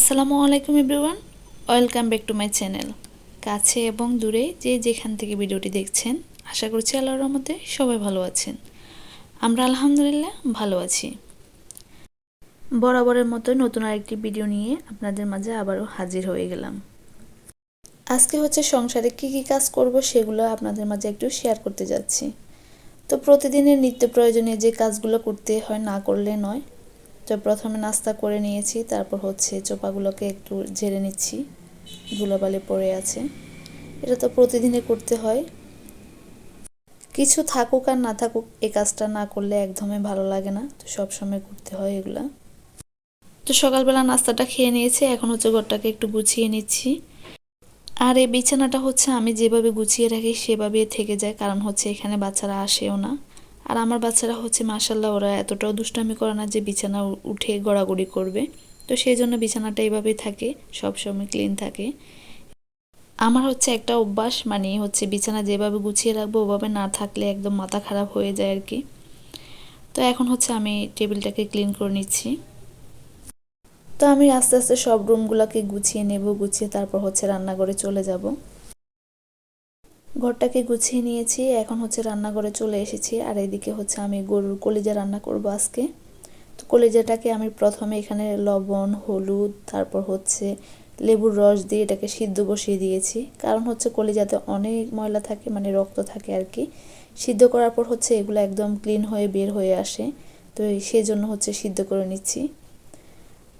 আসসালামু আলাইকুম everyone. Welcome back to my channel. কাছে এবং দূরে যে যেখান থেকে ভিডিওটি দেখছেন, আশা করছি আল্লাহর রহমতে সবাই ভালো আছেন। আমরা আলহামদুলিল্লাহ ভালো আছি। বরাবরের মতো নতুন আরেকটি ভিডিও নিয়ে আপনাদের মাঝে আবারও হাজির হয়ে গেলাম। আজকে হচ্ছে সংসারে কি কি কাজ করব সেগুলো আপনাদের মাঝে একটু শেয়ার করতে যাচ্ছি। তো প্রতিদিনের নিত্য প্রয়োজনীয় যে কাজগুলো করতে হয় না করলে নয় তো প্রথমে নাস্তা করে নিয়েছি, তারপর হচ্ছে চোপাগুলোকে একটু ঝেড়ে নিচ্ছি, ধুলোবালি পড়ে আছে। এটা তো প্রতিদিনে করতে হয়। কিছু থাকুক আর না থাকুক এই কাজটা না করলে একদমই ভালো লাগে না, তো সব সময় করতে হয় এগুলা। তো সকালবেলা নাস্তাটা খেয়ে নিয়েছি, এখন হচ্ছে ঘরটাকে একটু গুছিয়ে নিচ্ছি। আর এই বিছানাটা হচ্ছে আমি যেভাবে গুছিয়ে রাখি সেভাবে থেকে যায়, কারণ হচ্ছে এখানে বাচ্চারা আসেও না। আর আমার বাচ্চারা হচ্ছে মাসাল্লাহ ওরা এতটাও দুষ্টামি করে না যে বিছানা উঠে গড়াগড়ি করবে। তো সেই জন্য বিছানাটা এইভাবেই থাকে সবসময় ক্লিন থাকে। আমার হচ্ছে একটা অভ্যাস মানে হচ্ছে বিছানা যেভাবে গুছিয়ে রাখব, ওভাবে না থাকলে একদম মাথা খারাপ হয়ে যায় আর কি তো এখন হচ্ছে আমি টেবিলটাকে ক্লিন করে নিচ্ছি। তো আমি আস্তে আস্তে সব রুমগুলোকে গুছিয়ে নেব, গুছিয়ে তারপর হচ্ছে রান্নাঘরে চলে যাব। ঘরটাকে গুছিয়ে নিয়েছি, এখন হচ্ছে রান্নাঘরে চলে এসেছি। আর এদিকে হচ্ছে আমি গরুর কলিজা রান্না করব আজকে। তো কলিজাটাকে আমি প্রথমে এখানে লবণ, হলুদ, তারপর হচ্ছে লেবুর রস দিয়ে এটাকে সিদ্ধ বসিয়ে দিয়েছি। কারণ হচ্ছে কলিজাতে অনেক ময়লা থাকে মানে রক্ত থাকে আর কি। সিদ্ধ করার পর হচ্ছে এগুলো একদম ক্লিন হয়ে বের হয়ে আসে। তো সেই জন্য হচ্ছে সিদ্ধ করে নিচ্ছি।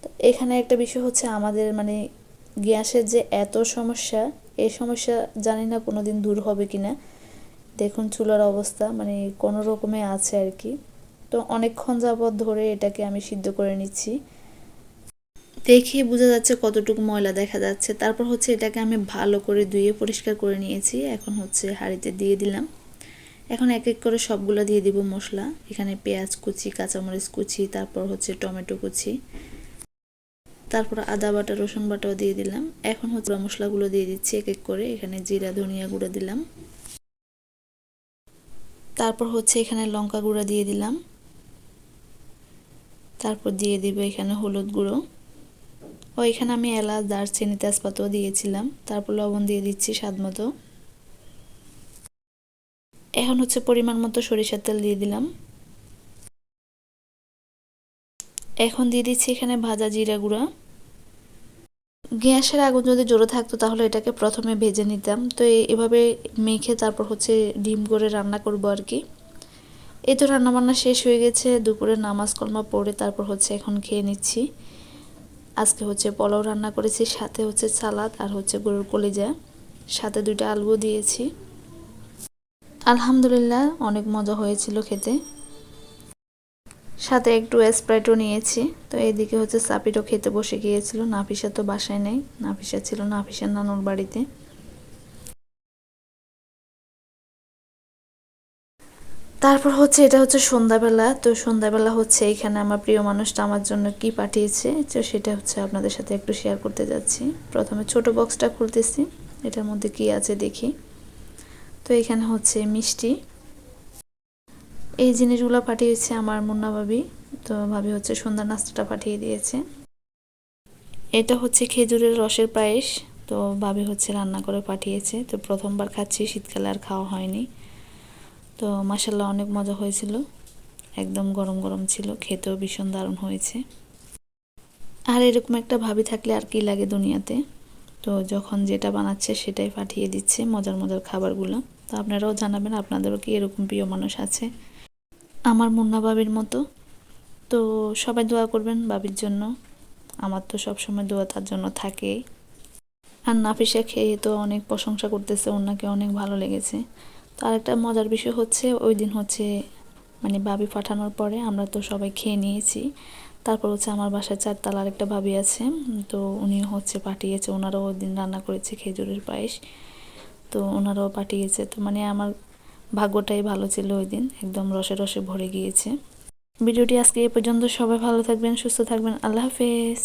তো এখানে একটা বিষয় হচ্ছে আমাদের মানে গ্যাসের যে এত সমস্যা এই সমস্যা জানি না কোনো দিন দূর হবে কি না দেখুন চুলার অবস্থা মানে কোনো রকমে আছে আর কি। তো অনেকক্ষণ যাবৎ ধরে এটাকে আমি সিদ্ধ করে নিচ্ছি। দেখে বোঝা যাচ্ছে কতটুকু ময়লা দেখা যাচ্ছে। তারপর হচ্ছে এটাকে আমি ভালো করে ধুয়ে পরিষ্কার করে নিয়েছি। এখন হচ্ছে হাঁড়িতে দিয়ে দিলাম। এখন এক এক করে সবগুলো দিয়ে দিব মশলা। এখানে পেঁয়াজ কুচি, কাঁচামরিচ কুচি, তারপর হচ্ছে টমেটো কুচি। তারপর আদা বাটা, রসুন বাটাও দিয়ে দিলাম। এখন হচ্ছে মশলাগুলো দিয়ে দিচ্ছি এক এক করে। এখানে জিরা, ধনিয়া গুঁড়ো দিলাম। তারপর হচ্ছে এখানে লঙ্কা গুঁড়া দিয়ে দিলাম। তারপর দিয়ে দিব এখানে হলুদ গুঁড়ো। ও, এখানে আমি এলাচ, দারচিনি, তেজপাতাও দিয়েছিলাম। তারপর লবণ দিয়ে দিচ্ছি স্বাদ মতো। এখন হচ্ছে পরিমাণ মতো সরিষার তেল দিয়ে দিলাম। এখন দিয়ে দিচ্ছি এখানে ভাজা জিরা গুঁড়া। গ্যাসের আগুন যদি জোরে থাকতো তাহলে এটাকে প্রথমে ভেজে নিতাম। তো এভাবে মেখে তারপর হচ্ছে ডিম করে রান্না করব আর কি। এই তো রান্নাবান্না শেষ হয়ে গেছে, দুপুরে নামাজ কলমা পড়ে তারপর হচ্ছে এখন খেয়ে নিচ্ছি। আজকে হচ্ছে পোলাও রান্না করেছি, সাথে হচ্ছে সালাদ আর হচ্ছে গরুর কলিজা। সাথে দুইটা আলুও দিয়েছি। আলহামদুলিল্লাহ, অনেক মজা হয়েছিল খেতে। সাথে একটু স্প্রাইটও নিয়েছি। তো এইদিকে হচ্ছে সাপিটও খেতে বসে গিয়েছিল। নাফিসা তো বাসায় নেই। নাফিসা ছিল নাফিসার নানুর বাড়িতে। তারপর হচ্ছে এটা হচ্ছে সন্ধ্যাবেলা। তো সন্ধ্যাবেলা হচ্ছে এখানে আমার প্রিয় মানুষটা আমার জন্য কি পাঠিয়েছে? তো সেটা হচ্ছে আপনাদের সাথে একটু শেয়ার করতে যাচ্ছি। প্রথমে ছোট বক্সটা খুলতেছি। এটার মধ্যে কি আছে দেখি। তো এখানে হচ্ছে মিষ্টি। এই জিনিসগুলো পাঠিয়েছে আমার মুন্না ভাবি। তো ভাবি হচ্ছে সন্ধ্যা নাস্তাটা পাঠিয়ে দিয়েছে। এটা হচ্ছে খেজুরের রসের পায়েস। তো ভাবি হচ্ছে রান্না করে পাঠিয়েছে। তো প্রথমবার খাচ্ছি, শীতকালে আর খাওয়া হয়নি। তো মাসাল্লাহ অনেক মজা হয়েছিল। একদম গরম গরম ছিল, খেতেও ভীষণ দারুণ হয়েছে। আর এরকম একটা ভাবি থাকলে আর কি লাগে দুনিয়াতে। তো যখন যেটা বানাচ্ছে সেটাই পাঠিয়ে দিচ্ছে মজার মজার খাবারগুলো। তো আপনারাও জানাবেন, আপনাদেরও কি এরকম প্রিয় মানুষ আছে? আমার মুন্না বাবির মতো। তো সবাই দোয়া করবেন বাবির জন্য। আমার তো সবসময় দোয়া তার জন্য থাকেই আর নাফিসা খেয়ে তো অনেক প্রশংসা করতেছে, ওনাকে অনেক ভালো লেগেছে। তো আরেকটা মজার বিষয় হচ্ছে, ওই দিন হচ্ছে মানে বাবি পাঠানোর পরে আমরা তো সবাই খেয়ে নিয়েছি। তারপর হচ্ছে আমার বাসায় চারতলার একটা ভাবি আছে। তো উনি হচ্ছে পাঠিয়েছে, ওনারাও ওই দিন রান্না করেছে খেজুরের পায়েস। তো ওনারাও পাঠিয়েছে। তো মানে আমার ভাগ্যটাই ভালো ছিল ওই দিন, একদম রসে রসে ভরে গিয়েছে। ভিডিওটি আজকে এ পর্যন্ত, সবাই ভালো থাকবেন, সুস্থ থাকবেন, আল্লাহ হাফেজ।